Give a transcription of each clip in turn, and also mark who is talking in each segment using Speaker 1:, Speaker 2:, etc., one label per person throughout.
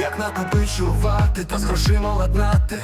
Speaker 1: Як накопичувати та з грошима ладнати,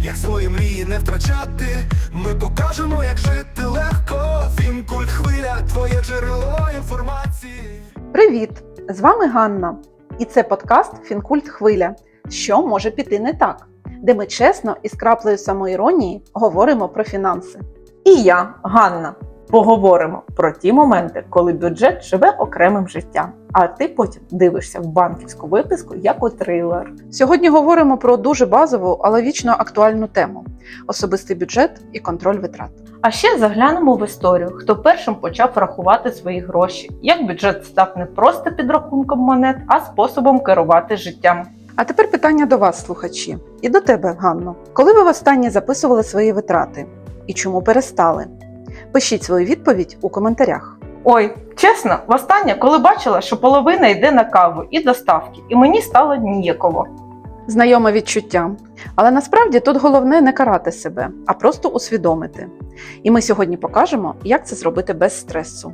Speaker 1: як свої мрії не втрачати, ми покажемо, як жити легко. Фінкульт хвиля, твоє джерело інформації.
Speaker 2: Привіт! З вами Ганна, і це подкаст Фінкульт Хвиля. Що може піти не так, де ми чесно і з краплею самоіронії говоримо про фінанси.
Speaker 3: І я, Ганна, поговоримо про ті моменти, коли бюджет живе окремим життям, а ти потім дивишся в банківську виписку як у трилер.
Speaker 2: Сьогодні говоримо про дуже базову, але вічно актуальну тему особистий бюджет і контроль витрат.
Speaker 3: А ще заглянемо в історію, хто першим почав рахувати свої гроші, як бюджет став не просто підрахунком монет, а способом керувати життям.
Speaker 2: А тепер питання до вас, слухачі, і до тебе, Ганно. Коли ви востаннє записували свої витрати і чому перестали? Пишіть свою відповідь у коментарях.
Speaker 3: Ой, чесно, востаннє, коли бачила, що половина йде на каву і доставки, і мені стало ніяково.
Speaker 2: Знайоме відчуття. Але насправді тут головне не карати себе, а просто усвідомити. І ми сьогодні покажемо, як це зробити без стресу.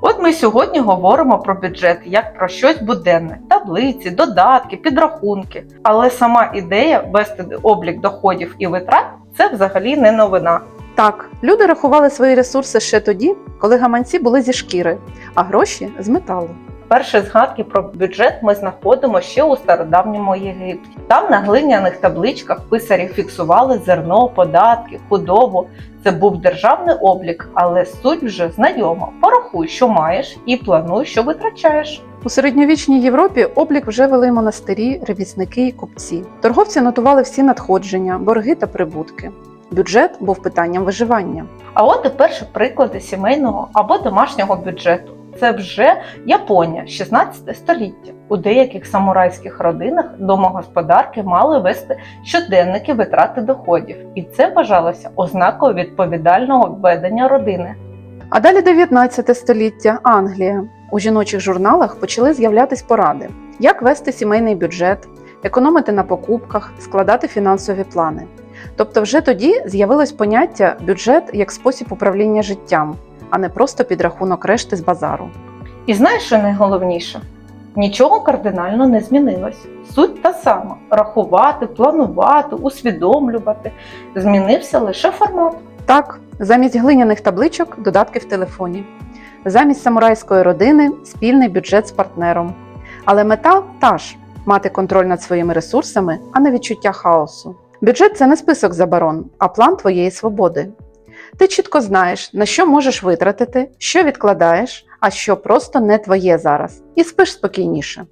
Speaker 3: От ми сьогодні говоримо про бюджет як про щось буденне: таблиці, додатки, підрахунки. Але сама ідея вести облік доходів і витрат це взагалі не новина.
Speaker 2: Так, люди рахували свої ресурси ще тоді, коли гаманці були зі шкіри, а гроші з металу.
Speaker 3: Перші згадки про бюджет ми знаходимо ще у стародавньому Єгипті. Там на глиняних табличках писарі фіксували зерно, податки, худобу. Це був державний облік, але суть вже знайома. Порахуй, що маєш, і плануй, що витрачаєш.
Speaker 2: У середньовічній Європі облік вже вели монастирі, ревізники і купці. Торговці нотували всі надходження, борги та прибутки. Бюджет був питанням виживання.
Speaker 3: А от і перші приклади сімейного або домашнього бюджету. Це вже Японія, 16 століття. У деяких самурайських родинах домогосподарки мали вести щоденники витрати доходів, і це вважалося ознакою відповідального ведення родини.
Speaker 2: А далі 19 століття Англія. У жіночих журналах почали з'являтись поради, як вести сімейний бюджет, економити на покупках, складати фінансові плани. Тобто, вже тоді з'явилось поняття бюджет як спосіб управління життям, а не просто підрахунок решти з базару.
Speaker 3: І знаєш, що найголовніше? Нічого кардинально не змінилось. Суть та сама: рахувати, планувати, усвідомлювати. Змінився лише формат.
Speaker 2: Так, замість глиняних табличок додатки в телефоні, замість самурайської родини спільний бюджет з партнером. Але мета та ж мати контроль над своїми ресурсами, а не відчуття хаосу. Бюджет це не список заборон, а план твоєї свободи. Ти чітко знаєш, на що можеш витратити, що відкладаєш, а що просто не твоє зараз, і спиш спокійніше.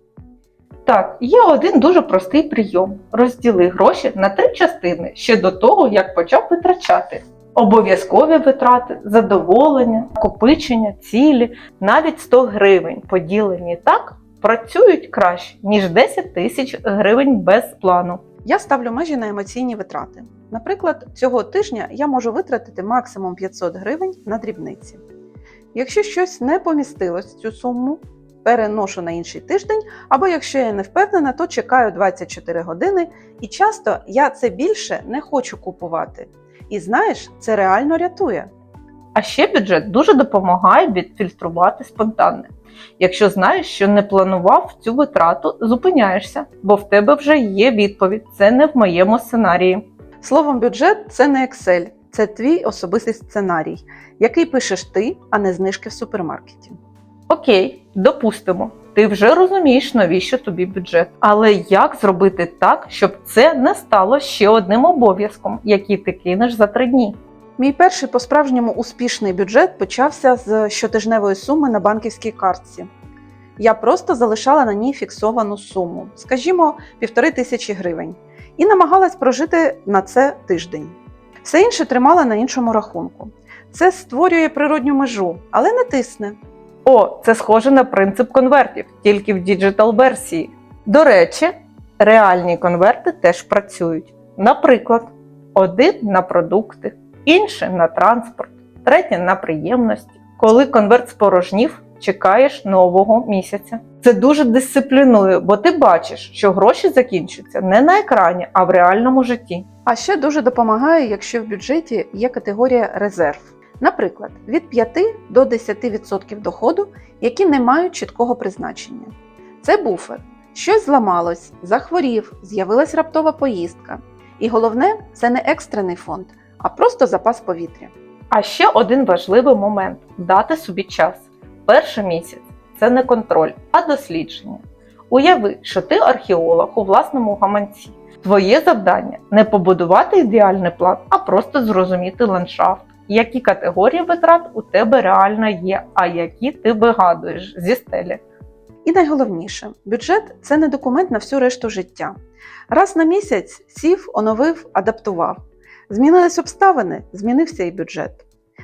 Speaker 3: Так, є один дуже простий прийом: розділи гроші на три частини ще до того, як почав витрачати. Обов'язкові витрати, задоволення, накопичення, цілі, навіть 100 гривень поділені так працюють краще, ніж 10 тисяч гривень без плану.
Speaker 2: Я ставлю межі на емоційні витрати. Наприклад, цього тижня я можу витратити максимум 500 гривень на дрібниці. Якщо щось не помістилось цю суму, переношу на інший тиждень, або якщо я не впевнена, то чекаю 24 години, і часто я це більше не хочу купувати. І знаєш, це реально рятує.
Speaker 3: А ще бюджет дуже допомагає відфільтрувати спонтанне. Якщо знаєш, що не планував цю витрату, зупиняєшся, бо в тебе вже є відповідь. Це не в моєму сценарії.
Speaker 2: Словом, бюджет це не Excel, це твій особистий сценарій, який пишеш ти, а не знижки в супермаркеті.
Speaker 3: Окей, допустимо, ти вже розумієш, навіщо тобі бюджет. Але як зробити так, щоб це не стало ще одним обов'язком, який ти кинеш за три дні?
Speaker 2: Мій перший по-справжньому успішний бюджет почався з щотижневої суми на банківській картці. Я просто залишала на ній фіксовану суму, скажімо, півтори тисячі гривень, і намагалась прожити на це тиждень. Все інше тримала на іншому рахунку. Це створює природню межу, але не тисне.
Speaker 3: О, це схоже на принцип конвертів, тільки в діджитал версії. До речі, реальні конверти теж працюють. Наприклад, один на продукти, інший на транспорт, третій на приємності. Коли конверт спорожнів, чекаєш нового місяця. Це дуже дисциплінує, бо ти бачиш, що гроші закінчуються не на екрані, а в реальному житті.
Speaker 2: А ще дуже допомагає, якщо в бюджеті є категорія резерв. Наприклад, від 5 до 10% доходу, які не мають чіткого призначення. Це буфер. Щось зламалось, захворів, з'явилась раптова поїздка. І головне, це не екстрений фонд, а просто запас повітря.
Speaker 3: А ще один важливий момент дати собі час. Перший місяць це не контроль, а дослідження. Уяви, що ти археолог у власному гаманці. Твоє завдання не побудувати ідеальний план, а просто зрозуміти ландшафт, які категорії витрат у тебе реально є, а які ти вигадуєш зі стелі.
Speaker 2: І найголовніше, бюджет це не документ на всю решту життя. Раз на місяць сів, оновив, адаптував. Змінились обставини, змінився і бюджет.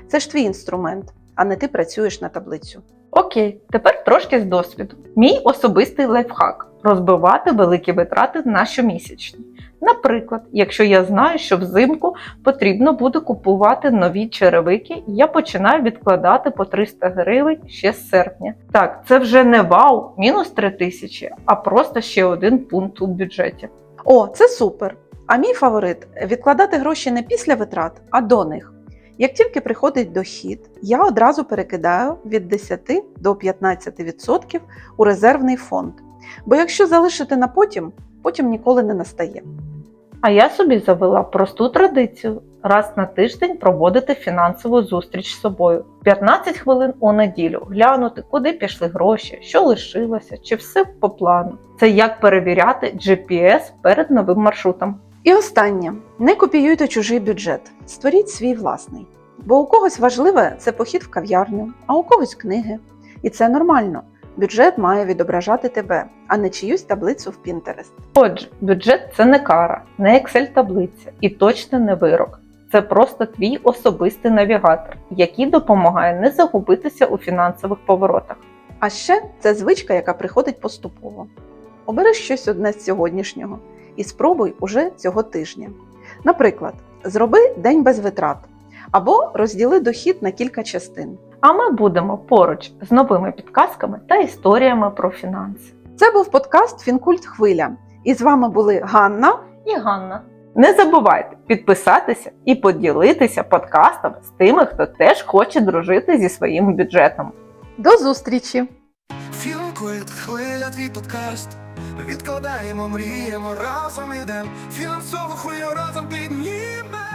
Speaker 2: Це ж твій інструмент, а не ти працюєш на таблицю.
Speaker 3: Окей, тепер трошки з досвіду. Мій особистий лайфхак розбивати великі витрати на щомісячні. Наприклад, якщо я знаю, що взимку потрібно буде купувати нові черевики, я починаю відкладати по 300 гривень ще з серпня. Так, це вже не вау, мінус 3 тисячі, а просто ще один пункт у бюджеті.
Speaker 2: О, це супер! А мій фаворит відкладати гроші не після витрат, а до них. Як тільки приходить дохід, я одразу перекидаю від 10 до 15% у резервний фонд. Бо якщо залишити на потім, потім ніколи не настає.
Speaker 3: А я собі завела просту традицію раз на тиждень проводити фінансову зустріч з собою. 15 хвилин у неділю глянути, куди пішли гроші, що лишилося, чи все по плану. Це як перевіряти GPS перед новим маршрутом.
Speaker 2: І останнє: не копіюйте чужий бюджет, створіть свій власний. Бо у когось важливе це похід в кав'ярню, а у когось книги. І це нормально. Бюджет має відображати тебе, а не чиюсь таблицю в Pinterest.
Speaker 3: Отже, бюджет це не кара, не Excel таблиця і точно не вирок. Це просто твій особистий навігатор, який допомагає не загубитися у фінансових поворотах.
Speaker 2: А ще це звичка, яка приходить поступово. Обери щось одне з сьогоднішнього і спробуй уже цього тижня. Наприклад, зроби день без витрат або розділи дохід на кілька частин.
Speaker 3: А ми будемо поруч з новими підказками та історіями про фінанси.
Speaker 2: Це був подкаст Фінкульт Хвиля. І з вами були Ганна.
Speaker 3: і Ганна. Не забувайте підписатися і поділитися подкастом з тими, хто теж хоче дружити зі своїм бюджетом.
Speaker 2: До зустрічі!
Speaker 1: Фінкульт, хвиля, твій подкаст. Відкладаємо, мріємо, разом ідем. Фінансову хвилю разом піднімем.